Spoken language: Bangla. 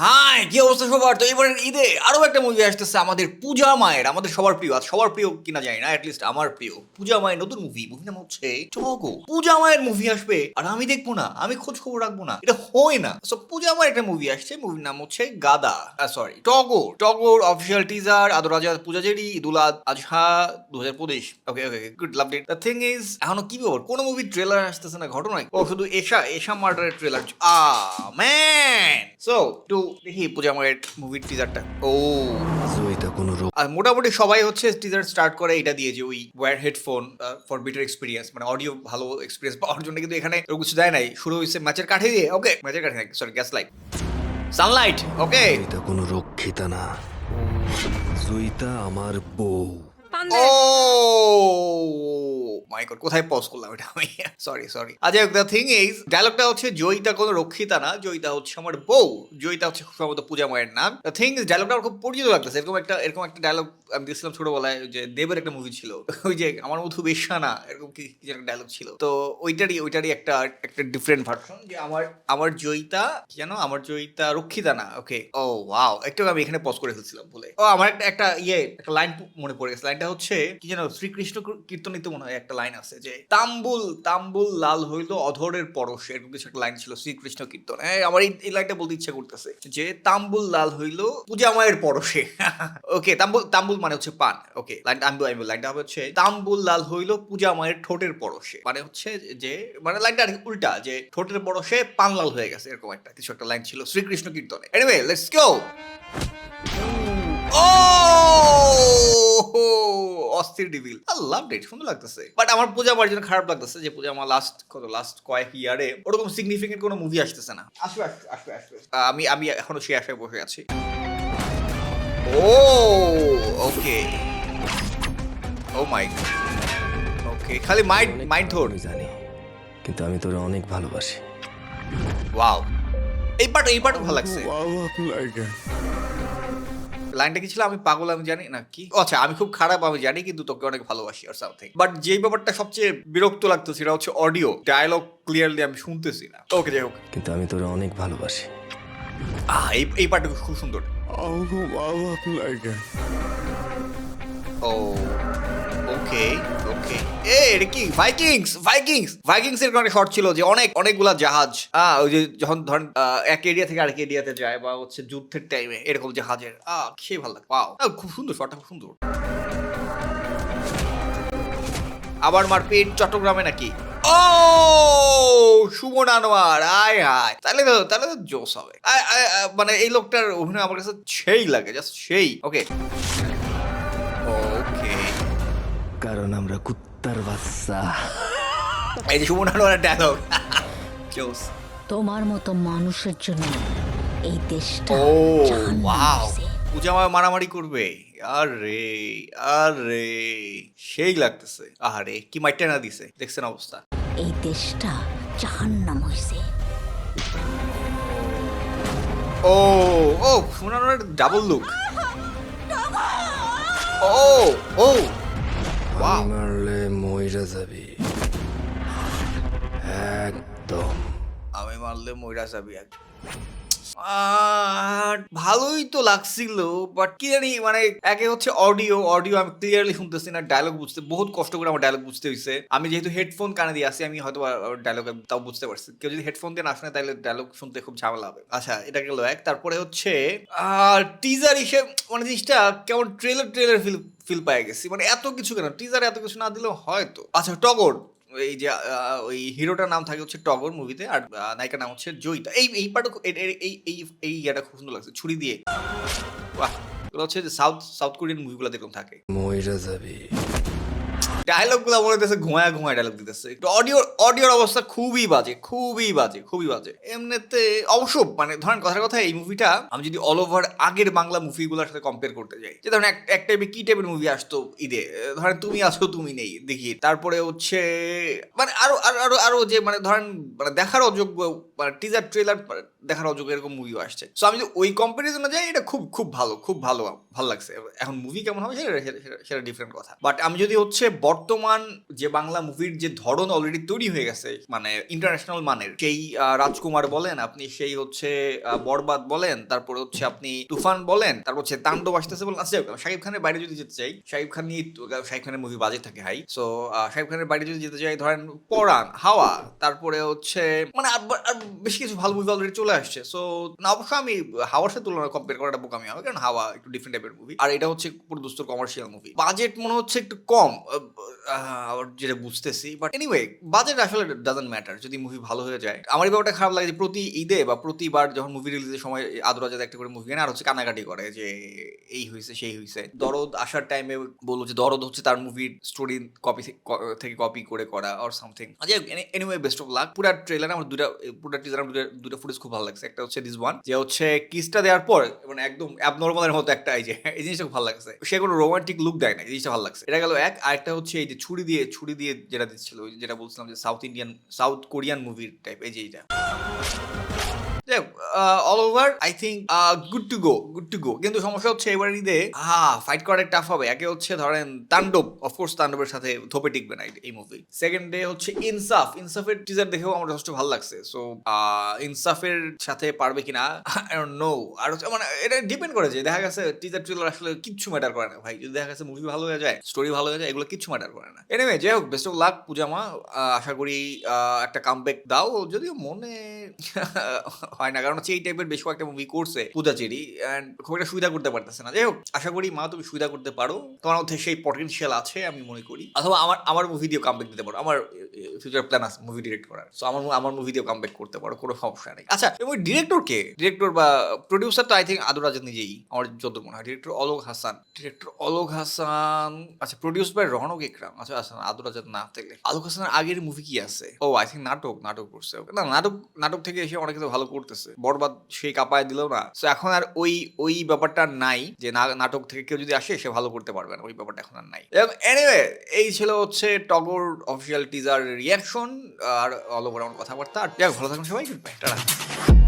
হাই কি অবস্থা সবার? তো এবারের ঈদে আরও একটা মুভি আসতেছে আমাদের পূজা মায়ের, আমাদের সবার প্রিয়। আর সবার প্রিয় কিনা জানি না লিস্ট আমার প্রিয়। পূজা মায়ের নতুন মুভি মুভি নাম হচ্ছে টগো। পূজা মায়ের মুভি আসবে আর আমি দেখব না, আমি খোঁজ খবর রাখব না। এটা হয় না। সো পূজা মায়ের একটা মুভি আসছে মুভির নাম হচ্ছে গাদা। Sorry Togo. টগোর অফিসিয়াল টিজার আদর রাজা পূজাজেরি ঈদুল আদ- আজহা দু হাজার পঁচিশ। Okay okay good love date the thing is এখনও কি ব্যাপার? কোনো মুভি ট্রেলার আসতেছে না ঘটনায়? ও, শুধু Esha Esha মার্ডারের trailer a man so too দেখি পূজা মায়ের মুভির টিজারটা ও। জয়িতা কোনো রোগ আর মোটামুটি সবাই হচ্ছে টিজার স্টার্ট করে এটা দিয়ে যে ওই wire headphone for better experience মানে অডিও ভালো এক্সপিরিয়েন্স পাওয়ার জন্য কিন্তু এখানে কিছু দেয় নাই। শুরু হয়েছে ম্যাচের কাঠে দিয়ে ওকে ম্যাচের কাঠে sorry gas light sunlight okay Joyita কোনো রক্ষিতা না। জয়িতা আমার বউ। ও মাই গড কোথায় পজ করলাম এটা আমি? সরি সরি আচ্ছা দ্য থিং ইজ ডায়লগটা হচ্ছে জয়িতা কোনো রক্ষিতা না, জয়িতা হচ্ছে আমার বউ। জয়িতা হচ্ছে সম্ভবত পূজা মায়ের নাম। দ্য থিং ইজ ডায়লগটা খুব পরিচিত লাগতেছে। এরকম একটা এরকম একটা ডায়লগ আমি দেখছিলাম ছোটবেলায় যে দেবের একটা মুভি ছিল। ওই যে আমার মধু বেশ্যা না এরকম কি কি যেন একটা ডায়লগ ছিল। তো ওইটারই ওইটারই একটা একটা ডিফারেন্ট ভার্সন যে আমার আমার জয়িতা জানো আমার জয়িতা রক্ষিতা না ওকে ও ওয়াও একটু আমি এখানে পজ করে ফেলছিলাম বলে। ও, আমার একটা একটা ইয়ে একটা লাইন মনে পড়ে গেছে। লাইনটা হচ্ছে কি যেন শ্রীকৃষ্ণ কীর্তনিতে মনে হয় একটা লাইন আছে যে, তাম্বুল তাম্বুল লাল হইল অধরের পরশে এরকম কিছু একটা লাইন ছিল শ্রীকৃষ্ণ কীর্তন। হ্যাঁ আমার এই লাইনটা বলতে ইচ্ছা করতেছে যে, তাম্বুল লাল হইল পূজা মায়ের পরশে ওকে তাম্বুল তাম্বুল মানে হচ্ছে পান। ওকে লাইনটা আমি আমি লাইনটা হচ্ছে, তাম্বুল লাল হইল পূজা মায়ের ঠোঁটের পরশে মানে হচ্ছে যে মানে লাইনটা আর উল্টা যে, ঠোঁটের পরশে পান লাল হয়ে গেছে এরকম একটা কিছু একটা লাইন ছিল শ্রীকৃষ্ণ কীর্তনে। এনিওয়ে লেটস গো ও অস্থির ডিভিল লাভ ইট সুন্দর লাগতেছে। বাট আমার পূজা আমার জন্য খারাপ লাগতেছে যে পূজা আমার লাস্ট কত লাস্ট কয়েক ইয়ারে ওরকম সিগনিফিকেন্ট কোনো মুভি আসতেছে না। আসবে আসবে আসবে আমি আমি এখনও সেই আশায় বসে আছি। ও ওকে ও মাই ওকে খালি মাইন্ড মাইন্ড ধর। জানি কিন্তু আমি তোরে অনেক ভালোবাসি। ওয়াও এই পার্ট এই পার্ট ভালো লাগছে। লাইনটা কি ছিল আমি পাগল আমি জানি না কি। ও আচ্ছা আমি খুব খারাপ আমি জানি কিন্তু তোকে অনেক ভালোবাসি আর সামথিং বাট যেই ব্যাপারটা সবচেয়ে বিরক্ত লাগতো সেটা হচ্ছে অডিও ডায়লগ ক্লিয়ারলি আমি শুনতেছি না। ওকে যাই হোক। কিন্তু আমি তোরা অনেক ভালোবাসি। আহ এই এই পার্টটা খুব সুন্দর। ও ওকে ওকে এ এটা কি? ভাইকিংস ভাইকিংস ভাইকিংস এর অনেক শর্ট ছিল যে অনেক অনেকগুলা জাহাজ। আহ ওই যে যখন ধরেন এক এরিয়া থেকে আরেক এরিয়াতে যায় বা হচ্ছে যুদ্ধের টাইমে এরকম জাহাজের। আহ সেই ভালো লাগে। পাও খুব সুন্দর শর্টটা খুব সুন্দর। আবার মারপিট চট্টগ্রামে নাকি? ও সুমন আনোয়ার। আয় হায় তাহলে তো তাহলে তো জোস হবে। আয়, আয়, আয়, মানে এই লোকটার অভিনয় আমার কাছে সেই লাগে জাস্ট সেই। ওকে ওকে কারণ কুত্তার বাচ্চা এই যে সুমন আনোয়ারের ডায়লগ জোস তোমার মতো মানুষের জন্য এই দেশটা ও ওয়াও পূজা মা মারামারি করবে। আরে আরে সেই লাগতেছে। আহারে কি মাইটা না দিছে। দেখছেন অবস্থা। এই দেশটা জাহান্নাম হয়েছে ও ও সুমন ডাবল লুক ও ও ওয়াও মইরা যাবি। একদম। আমি মারলে ময়রা যাবি এক আর ভালোই তো লাগছিল বাট কি জানি মানে একে হচ্ছে অডিও অডিও আমি ক্লিয়ারলি শুনতেছি না ডায়লগ বুঝতে, বহুত কষ্ট করে আমার ডায়লগ বুঝতে হয়েছে আমি যেহেতু হেডফোন কানে দিয়ে আসি আমি হয়তো ডায়লগ তাও বুঝতে পারছি। কেউ যদি হেডফোন দিয়ে না শুনে, তাহলে ডায়লগ শুনতে খুব ঝামেলা হবে। আচ্ছা এটা গেল এক। তারপরে হচ্ছে, আর টিজার হিসেব মানে জিনিসটা কেমন ট্রেলার ট্রেলার ফিল ফিল পাই গেছি। মানে এত কিছু কেন? টিজার এত কিছু না দিলেও হয়তো। আচ্ছা টগর এই যে ওই হিরোটার নাম থাকে হচ্ছে টগর মুভিতে আর নায়িকার নাম হচ্ছে জয়িতা। এই এই পার্টও এই এই এই ইয়াটা খুব সুন্দর লাগছে, ছুরি দিয়ে। বাহ! হচ্ছে যে সাউথ সাউথ কোরিয়ান মুভিগুলো দেখলাম থাকে। ময়রা যাবি। ডায়লগগুলো মনে হতেছে ঘুমায় ঘুমায় ডায়লগ দিতেছে। অডিও অডিওর অডিওর অবস্থা খুবই বাজে খুবই বাজে খুবই বাজে। এমনিতে অবশ্য মানে ধরেন কথার কথা, এই মুভিটা আমি যদি অল ওভার আগের বাংলা মুভিগুলোর সাথে কম্পেয়ার করতে যাই, যে ধরেন এক- টাইপে কি টাইপের মুভি আসতো ঈদে? ধরেন তুমি আছো তুমি নেই, দেখি। তারপরে হচ্ছে মানে আরও আরও আরও আরও যে মানে ধরেন মানে দেখার অযোগ্য মানে টিজার ট্রেলার দেখার অযোগ্য এরকম মুভিও আসছে। সো আমি যদি ওই কম্পারিজনে যাই, এটা খুব খুব ভালো খুব ভালো ভালো লাগছে। এখন মুভি কেমন হবে সেটা, সেটা- ডিফারেন্ট কথা। বাট আমি যদি হচ্ছে বর্তমান যে বাংলা মুভির যে ধরন অলরেডি তৈরি হয়ে গেছে মানে ইন্টারন্যাশনাল মানের, সেই রাজকুমার বলেন, আপনি সেই হচ্ছে বরবাদ বলেন, তারপর হচ্ছে আপনি তুফান বলেন, তারপর হচ্ছে তাণ্ডব আসতেছে বলেন আচ্ছা শাকিব খানের বাইরে যদি যেতে চাই, শাকিব খান নিয়ে শাকিব খানের মুভি বাজে থাকে, হাই। সো শাকিব খানের বাইরে যদি যেতে চাই, ধরেন পরাণ, হাওয়া, তারপরে হচ্ছে মানে আর বেশি কিছু ভালো মুভি অলরেডি চলে আসছে। সো না অবশ্য আমি হাওয়ার সাথে তুলনা কম্পেয়ার করাটা বোকামি হবে, কারণ হাওয়া একটু ডিফারেন্ট টাইপের মুভি আর এটা হচ্ছে পুরো দুস্তর কমার্শিয়াল মুভি বাজেট মনে হচ্ছে একটু কম যেটা বুঝতেছি বাট এনিওয়ে বাজেট আসলে ডাজন্ট ম্যাটার যদি মুভি ভালো হয়ে যায়। আমার ব্যাপারটা খারাপ লাগে যে প্রতি ঈদে বা প্রতিবার যখন মুভি রিলিজের সময় আদরাজাতে একটা করে মুভি না আর হচ্ছে কানাকাটি করে যে এই হয়েছে সেই হয়েছে দরদ আসার টাইমে বলল যে দরদ হচ্ছে তার মুভির স্টোরি কপি থেকে কপি করে করা or something anyway best of luck পুরা ট্রেলার আমার দুটা পুরা টিজার দুটা ফুটেজ খুব ভালো লাগছে। একটা হচ্ছে দিস ওয়ান যে হচ্ছে কিসটা দেওয়ার পর মানে একদম অ্যাবনর্মালের মতো একটা এই যে, এই জিনিসটা ভালো লাগছে। সে কোনো রোমান্টিক লুক দেয় না, এই জিনিসটা ভালো লাগছে। এটা গেল এক আর একটা হচ্ছে এই যে ছুরি দিয়ে ছুরি দিয়ে যেটা দিচ্ছিল যেটা বলছিলাম যে সাউথ ইন্ডিয়ান সাউথ কোরিয়ান মুভির টাইপ এই যে এইটা। All over I think good to go good to go কিন্তু সমস্যা হচ্ছে এবার ঈদে হ্যাঁ ফাইট করা টাফ হবে। একে হচ্ছে ধরেন তাণ্ডব অফকোর্স তাণ্ডবের সাথে থোপে টিকবে না এই- মুভি সেকেন্ড ডে হচ্ছে ইনসাফ। ইনসাফের টিজার দেখেও আমার যথেষ্ট ভালো লাগছে। সো ইনসাফের সাথে পারবে কিনা নো আর হচ্ছে মানে এটা ডিপেন্ড করে যে, দেখা গেছে টিজার ট্রিলার আসলে কিচ্ছু ম্যাটার করে না ভাই। যদি দেখা গেছে মুভি ভালো হয়ে যায় স্টোরি ভালো হয়ে যায়, এগুলো কিচ্ছু ম্যাটার করে না। এনিওয়ে যাই হোক বেস্ট অফ লাক পূজামা আশা করি একটা কামব্যাক দাও। যদিও মনে হয় না। কারণ হচ্ছে এই টাইপের বেশ কয়েকটা মুভি করছে পূজাচেরি অ্যান্ড খুব একটা সুবিধা করতে পারতেছে না। যাই হোক আশা করি মা তুমি সুবিধা করতে পারো। তোমার মধ্যে সেই পটেনশিয়াল আছে আমি মনে করি। অথবা আমার আমার মুভি দিয়েও কামব্যাক দিতে পারো। আমার ফিউচার প্ল্যান আছে মুভি ডিরেক্ট করার। সো আমার আমার মুভি দিয়েও কামব্যাক করতে পারো, কোনো সমস্যা নেই। আচ্ছা এবং ডিরেক্টর কে? ডিরেক্টর বা প্রডিউসার তো আই থিঙ্ক আদর রাজা নিজেই, আমার যত মনে হয়। ডিরেক্টর অলোক হাসান। ডিরেক্টর অলোক হাসান আচ্ছা প্রডিউস বাই রহনক ইকরাম আচ্ছা আচ্ছা আদর রাজা না থাকলে। আলোক হাসানের আগের মুভি কি আছে? ও আই থিঙ্ক নাটক নাটক করছে। না, নাটক নাটক থেকে এসে অনেক কিছু ভালো করতেছে। বরবাদ সেই কাপায় দিল না। তো এখন আর ওই ওই ব্যাপারটা নাই যে নাটক থেকে কেউ যদি আসে, সে ভালো করতে পারবে না। ওই ব্যাপারটা এখন আর নাই। এবং এনিওয়ে এই ছিল হচ্ছে টগর অফিসিয়াল টিজার রিয়াকশন আর অল ওভার আমার কথাবার্তা। আর ভালো থাকুন সবাই। টাটা।